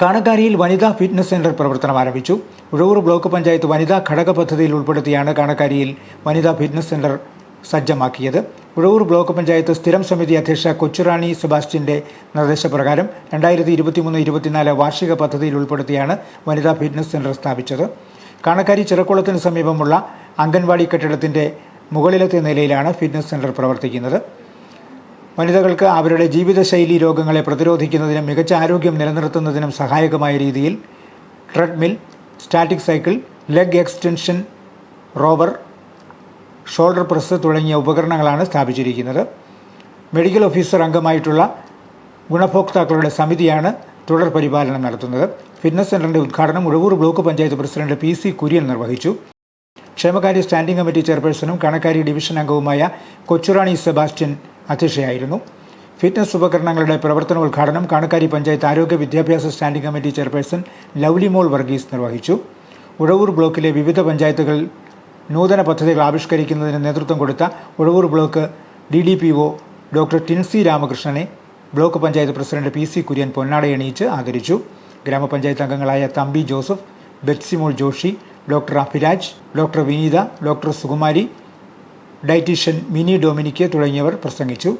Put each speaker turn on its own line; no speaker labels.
കാണക്കാരിയിൽ വനിതാ fitness centre പ്രവർത്തനം ആരംഭിച്ചു. ഉഴവൂർ ബ്ലോക്ക് പഞ്ചായത്ത് വനിതാ ഘടക പദ്ധതിയിൽ ഉൾപ്പെടുത്തിയാണ് കാണക്കാരിയിൽ വനിതാ ഫിറ്റ്നസ് സെന്റർ സജ്ജമാക്കിയത്. ഉഴവൂർ ബ്ലോക്ക് പഞ്ചായത്ത് സ്ഥിരം സമിതി അധ്യക്ഷ കൊച്ചുറാണി സെബാസ്റ്റ്യന്റെ നിർദ്ദേശപ്രകാരം രണ്ടായിരത്തി ഇരുപത്തിമൂന്ന് ഇരുപത്തിനാല് വാർഷിക പദ്ധതിയിൽ ഉൾപ്പെടുത്തിയാണ് വനിതാ ഫിറ്റ്നസ് സെന്റർ സ്ഥാപിച്ചത്. കാണക്കാരി ചിറക്കുളത്തിന് സമീപമുള്ള അംഗൻവാടി കെട്ടിടത്തിന്റെ മുകളിലത്തെ നിലയിലാണ് ഫിറ്റ്നസ് സെന്റർ പ്രവർത്തിക്കുന്നത്. വനിതകൾക്ക് അവരുടെ ജീവിതശൈലി രോഗങ്ങളെ പ്രതിരോധിക്കുന്നതിനും മികച്ച ആരോഗ്യം നിലനിർത്തുന്നതിനും സഹായകമായ രീതിയിൽ treadmill static cycle leg extension rower shoulder press തുടങ്ങിയ ഉപകരണങ്ങളാണ് സ്ഥാപിച്ചിരിക്കുന്നത്. മെഡിക്കൽ ഓഫീസർ അംഗമായിട്ടുള്ള ഗുണഭോക്താക്കളുടെ സമിതിയാണ് തുടർ പരിപാലനം നടത്തുന്നത്. ഫിറ്റ്നസ് സെന്ററിന്റെ ഉദ്ഘാടനം Uzhavoor block panchayat president P C Kurian നിർവഹിച്ചു. ക്ഷേമകാര്യ സ്റ്റാൻഡിംഗ് കമ്മിറ്റി ചെയർപേഴ്സണും കണക്കാരി ഡിവിഷൻ അംഗവുമായ കൊച്ചുറാണി സെബാസ്റ്റ്യൻ അധ്യക്ഷയായിരുന്നു. ഫിറ്റ്നസ് ഉപകരണങ്ങളുടെ പ്രവർത്തനോദ്ഘാടനം കാണക്കാരി പഞ്ചായത്ത് ആരോഗ്യ വിദ്യാഭ്യാസ standing committee chairperson Lovelymol Varghese നിർവഹിച്ചു. ഉഴവൂർ ബ്ലോക്കിലെ വിവിധ പഞ്ചായത്തുകൾ നൂതന പദ്ധതികൾ ആവിഷ്കരിക്കുന്നതിന് നേതൃത്വം കൊടുത്ത Uzhavoor block D D P O doctor Tincy രാമകൃഷ്ണനെ block panchayat president P C Kurian പൊന്നാടയണിയിച്ച് ആദരിച്ചു. ഗ്രാമപഞ്ചായത്ത് അംഗങ്ങളായ Thampi Joseph Betsymol Joshy doctor Abhiraj doctor Vineetha doctor Sukumari dietitian Mini Dominic തുടങ്ങിയവർ പ്രസംഗിച്ചു